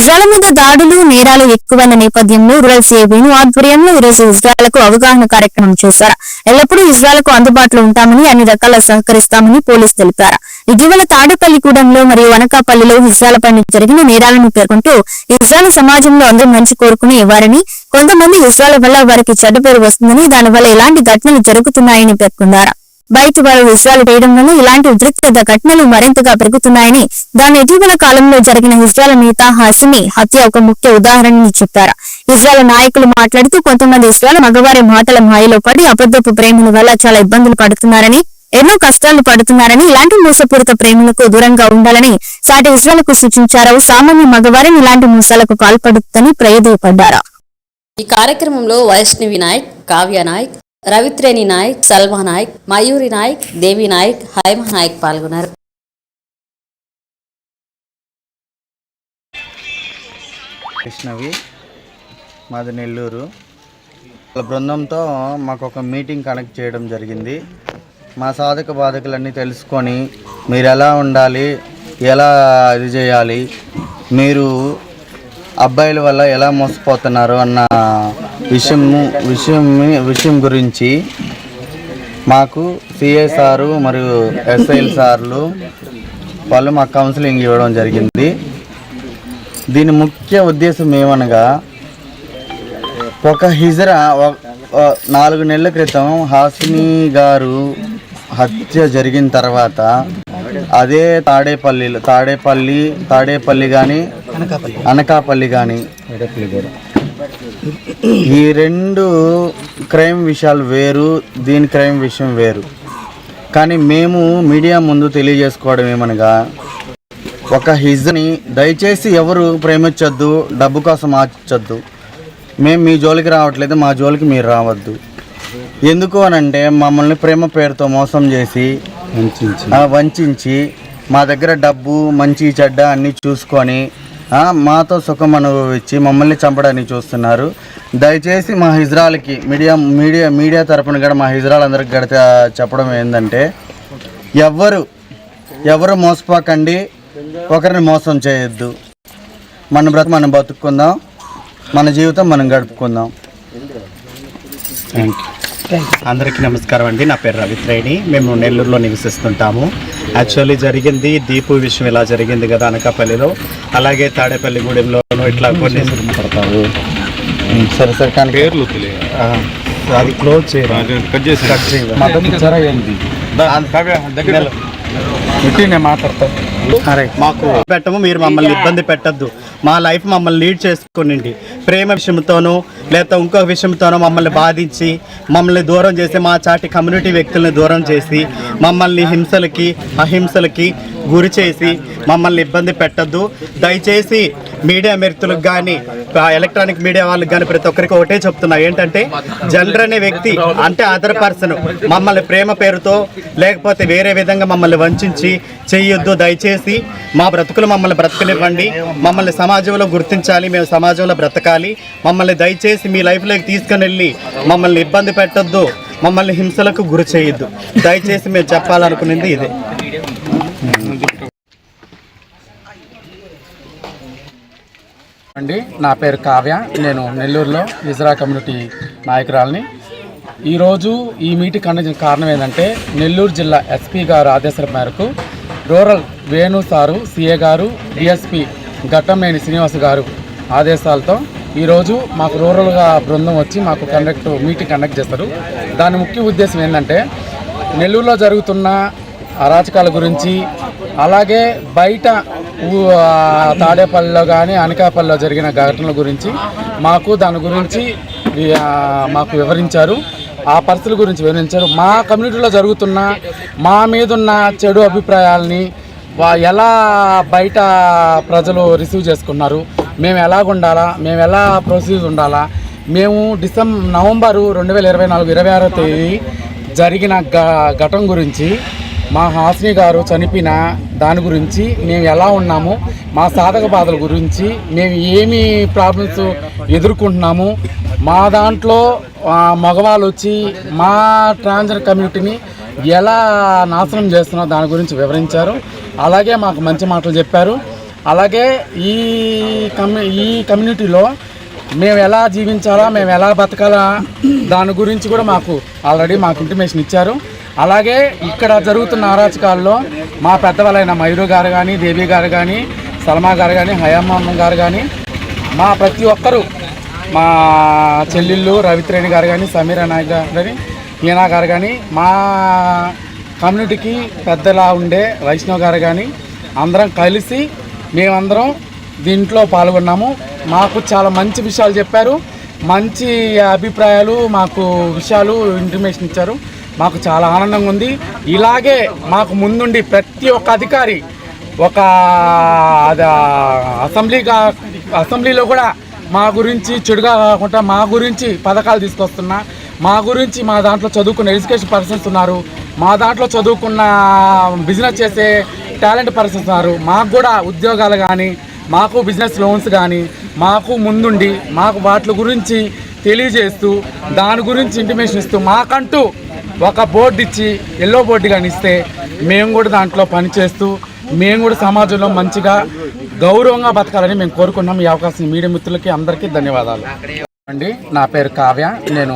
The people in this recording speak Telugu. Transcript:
ఇజ్రాయల్ మీద దాడులు నేరాలు ఎక్కువైన నేపథ్యంలో రూరల్ సేవీను ఆధ్వర్యంలో ఈరోజు ఇజ్రాయల్కు అవగాహన కార్యక్రమం చేశారు. ఎల్లప్పుడూ ఇజ్రాయల్కు అందుబాటులో ఉంటామని అన్ని రకాల సహకరిస్తామని పోలీసు తెలిపారు. ఇటీవల తాడేపల్లిగూడెంలో మరియు వనకాపల్లిలో ఇజ్రాయల్ పైన జరిగిన నేరాలను పేర్కొంటూ ఇజ్రాయల్ సమాజంలో అందరూ మంచి కోరుకునే వారని కొంతమంది ఇజ్రాయల్ వల్ల వారికి చెడ్డ పేరు వస్తుందని దానివల్ల ఇలాంటి ఘటనలు జరుగుతున్నాయని పేర్కొన్నారు. బయట వారు విషయాలు వేయడం వల్ల ఇలాంటి ఉద్రిక్తత ఘటనలు మరింతగా పెరుగుతున్నాయని దాని ఇటీవల కాలంలో జరిగిన ఇజ్రాయల్ నేత హసిమి హత్య ఒక ముఖ్య ఉదాహరణని చెప్పారు. ఇజ్రాయల్ నాయకులు మాట్లాడుతూ కొంతమంది ఇజ్రాయల్ మగవారి మాటల మాయలో పడి అబద్ధపు ప్రేమల వల్ల చాలా ఇబ్బందులు పడుతున్నారని ఎన్నో కష్టాలు పడుతున్నారని ఇలాంటి మోసపూరిత ప్రేమలకు దూరంగా ఉండాలని సాటి ఇజ్రాయల్కు సూచించారు. సామాన్య మగవారిని ఇలాంటి మోసాలకు పాల్పడుతుందని ప్రయోజనపడ్డారు ఈ కార్యక్రమంలో వైష్ణవి నాయక్ కావ్య నాయక్ రవిత్రేణి నాయక్ సల్మా నాయక్ మయూరి నాయక్ దేవి నాయక్ హైమ నాయక్ పాల్గొన్నారు. కృష్ణవి మాది నెల్లూరు. వాళ్ళ బృందంతో మాకు ఒక మీటింగ్ కనెక్ట్ చేయడం జరిగింది. మా సాధక బాధకులన్నీ తెలుసుకొని మీరు ఎలా ఉండాలి ఎలా ఇది చేయాలి మీరు అబ్బాయిల వల్ల ఎలా మోసపోతున్నారు అన్న విషయము విషయం విషయం గురించి మాకు సిఏ సారు మరియు ఎస్ఐల్ సార్లు వాళ్ళు మాకు కౌన్సిలింగ్ ఇవ్వడం జరిగింది. దీని ముఖ్య ఉద్దేశం ఏమనగా ఒక హిజరా నాలుగు నెలల క్రితం హాసిని గారు హత్య జరిగిన తర్వాత అదే తాడేపల్లిలో తాడేపల్లి తాడేపల్లి కానీ అనకాపల్లి కానీ ఈ రెండు క్రైమ్ విషయాలు వేరు దీని క్రైమ్ విషయం వేరు. కానీ మేము మీడియా ముందు తెలియజేసుకోవడం ఏమనగా ఒక హిజ్ని దయచేసి ఎవరు ప్రేమించొద్దు డబ్బు కోసం ఆచొద్దు. మేము మీ జోలికి రావట్లేదు మా జోలికి మీరు రావద్దు. ఎందుకు అని అంటే మమ్మల్ని ప్రేమ పేరుతో మోసం చేసి ఆ, వంచించి మా దగ్గర డబ్బు మంచి చెడ్డ అన్నీ చూసుకొని మాతో సుఖం అనుభవించి మమ్మల్ని చంపడానికి చూస్తున్నారు. దయచేసి మా హిజ్రాలకి మీడియా మీడియా మీడియా తరపున కూడా మా హిజ్రాల్ అందరికి గడితే చెప్పడం ఏంటంటే ఎవ్వరు ఎవరు మోసపోకండి ఒకరిని మోసం చేయొద్దు. మన బ్రత మనం బతుక్కుందాం మన జీవితం మనం గడుపుకుందాం. థ్యాంక్ యూ అందరికీ నమస్కారం అండి. నా పేరు రవిత్రేణి మేము నెల్లూరులో నివసిస్తుంటాము. యాక్చువల్లీ జరిగింది దీపు విషయం ఇలా జరిగింది కదా అనకాపల్లిలో. అలాగే తాడేపల్లిగూడెంలోనూ ఇట్లా కొన్ని పడతావు. సరే సరే కానీ పేర్లు అది క్లోజ్ చేయాలి కట్ చేసి కట్ చేయాలి. నేను మాట్లాడతాను అరే మాకు పెట్టము మీరు మమ్మల్ని ఇబ్బంది పెట్టద్దు. మా లైఫ్ మమ్మల్ని లీడ్ చేసుకోనండి ప్రేమ విషయంతోనూ లేదా ఇంకొక విషయంతోనూ మమ్మల్ని బాధించి మమ్మల్ని దూరం చేసి మా చాటి కమ్యూనిటీ వ్యక్తుల్ని దూరం చేసి మమ్మల్ని హింసలకి అహింసలకి గురి చేసి మమ్మల్ని ఇబ్బంది పెట్టద్దు. దయచేసి మీడియా వ్యక్తులకు కానీ ఎలక్ట్రానిక్ మీడియా వాళ్ళకి కానీ ప్రతి ఒక్కరికి ఒకటే చెప్తున్నా. ఏంటంటే జనరల్ అనే వ్యక్తి అంటే అదర్ పర్సన్. మమ్మల్ని ప్రేమ పేరుతో లేకపోతే వేరే విధంగా మమ్మల్ని వంచి చెయ్యొద్దు. దయచేసి మా బ్రతుకులు మమ్మల్ని బ్రతకనివ్వండి. మమ్మల్ని సమాజంలో గుర్తించాలి. మేము సమాజంలో బ్రతకాలి. మమ్మల్ని దయచేసి మీ లైఫ్లోకి తీసుకుని వెళ్ళి మమ్మల్ని ఇబ్బంది పెట్టద్దు. మమ్మల్ని హింసలకు గురి చేయొద్దు. దయచేసి మేము చెప్పాలనుకునేది ఇదే. అండి నా పేరు కావ్య. నేను నెల్లూరులో ఇజ్రా కమ్యూనిటీ నాయకురాలని. ఈరోజు ఈ మీటింగ్ కండక్ట్ కారణం ఏంటంటే నెల్లూరు జిల్లా ఎస్పీ గారు ఆదేశాల మేరకు రూరల్ వేణు సారు సిఏ గారు డిఎస్పి ఘట్టమేని శ్రీనివాస్ గారు ఆదేశాలతో ఈరోజు మాకు రూరల్గా బృందం వచ్చి మాకు కండక్ట్ మీటింగ్ కండక్ట్ చేస్తారు. దాని ముఖ్య ఉద్దేశం ఏంటంటే నెల్లూరులో జరుగుతున్న అరాచకాల గురించి అలాగే బయట తాడేపల్లిలో కానీ అనకాపల్లిలో జరిగిన ఘటనల గురించి మాకు దాని గురించి మాకు వివరించారు. ఆ పరిస్థితుల గురించి వివరించారు. మా కమ్యూనిటీలో జరుగుతున్న మా మీదున్న చెడు అభిప్రాయాల్ని ఎలా బయట ప్రజలు రిసీవ్ చేసుకున్నారు మేము ఎలాగ ఉండాలా మేము ఎలా ప్రొసీజ్ ఉండాలా మేము డిసెంబర్ నవంబరు రెండు వేల ఇరవై నాలుగు ఇరవై ఆరో తేదీ జరిగిన ఘ ఘటన గురించి మా హాసిని గారు చనిపోయిన దాని గురించి మేము ఎలా ఉన్నాము మా సాధక బాధల గురించి మేము ఏమి ప్రాబ్లమ్స్ ఎదుర్కొంటున్నాము మా దాంట్లో మగవాళ్ళు వచ్చి మా ట్రాన్స్జెండర్ కమ్యూనిటీని ఎలా నాశనం చేస్తున్నారో దాని గురించి వివరించారు. అలాగే మాకు మంచి మాటలు చెప్పారు. అలాగే ఈ కమ్యూ ఈ కమ్యూనిటీలో మేము ఎలా జీవించాలా మేము ఎలా బతకాలా దాని గురించి కూడా మాకు ఆల్రెడీ మాకు ఇంటిమేషన్ ఇచ్చారు. అలాగే ఇక్కడ జరుగుతున్న అరాచకాల్లో మా పెద్దవాళ్ళైన మయూరు గారు కానీ దేవి గారు కానీ సల్మా గారు కానీ హయామ్మ గారు కానీ మా ప్రతి ఒక్కరూ మా చెల్లెళ్ళు రవిత్రేణి గారు కానీ సమీరా నాయక్ గారు కానీ హీనా గారు కానీ మా కమ్యూనిటీకి పెద్దలా ఉండే వైష్ణవ్ గారు కానీ అందరం కలిసి మేమందరం దీంట్లో పాల్గొన్నాము. మాకు చాలా మంచి విషయాలు చెప్పారు. మంచి అభిప్రాయాలు మాకు విషయాలు ఇంటిమేషన్ ఇచ్చారు. మాకు చాలా ఆనందంగా ఉంది. ఇలాగే మాకు ముందుండి ప్రతి ఒక్క అధికారి ఒక అసెంబ్లీ అసెంబ్లీలో కూడా మా గురించి చెడుగా కాకుండా మా గురించి పథకాలు తీసుకొస్తున్నా. మా గురించి మా దాంట్లో చదువుకున్న ఎడ్యుకేషన్ పర్సన్స్ ఉన్నారు. మా దాంట్లో చదువుకున్న బిజినెస్ చేసే టాలెంట్ పర్సన్స్ ఉన్నారు. మాకు కూడా ఉద్యోగాలు కానీ మాకు బిజినెస్ లోన్స్ కానీ మాకు ముందుండి మాకు వాటి గురించి తెలియజేస్తూ దాని గురించి ఇంటిమేషన్ ఇస్తూ మాకంటూ ఒక బోర్డు ఇచ్చి ఎల్లో బోర్డు కానీ ఇస్తే మేము కూడా దాంట్లో పనిచేస్తూ మేము కూడా సమాజంలో మంచిగా గౌరవంగా బతకాలని మేము కోరుకున్నాం. ఈ అవకాశం మీడియా మిత్రులకి అందరికీ ధన్యవాదాలు. అండి నా పేరు కావ్య. నేను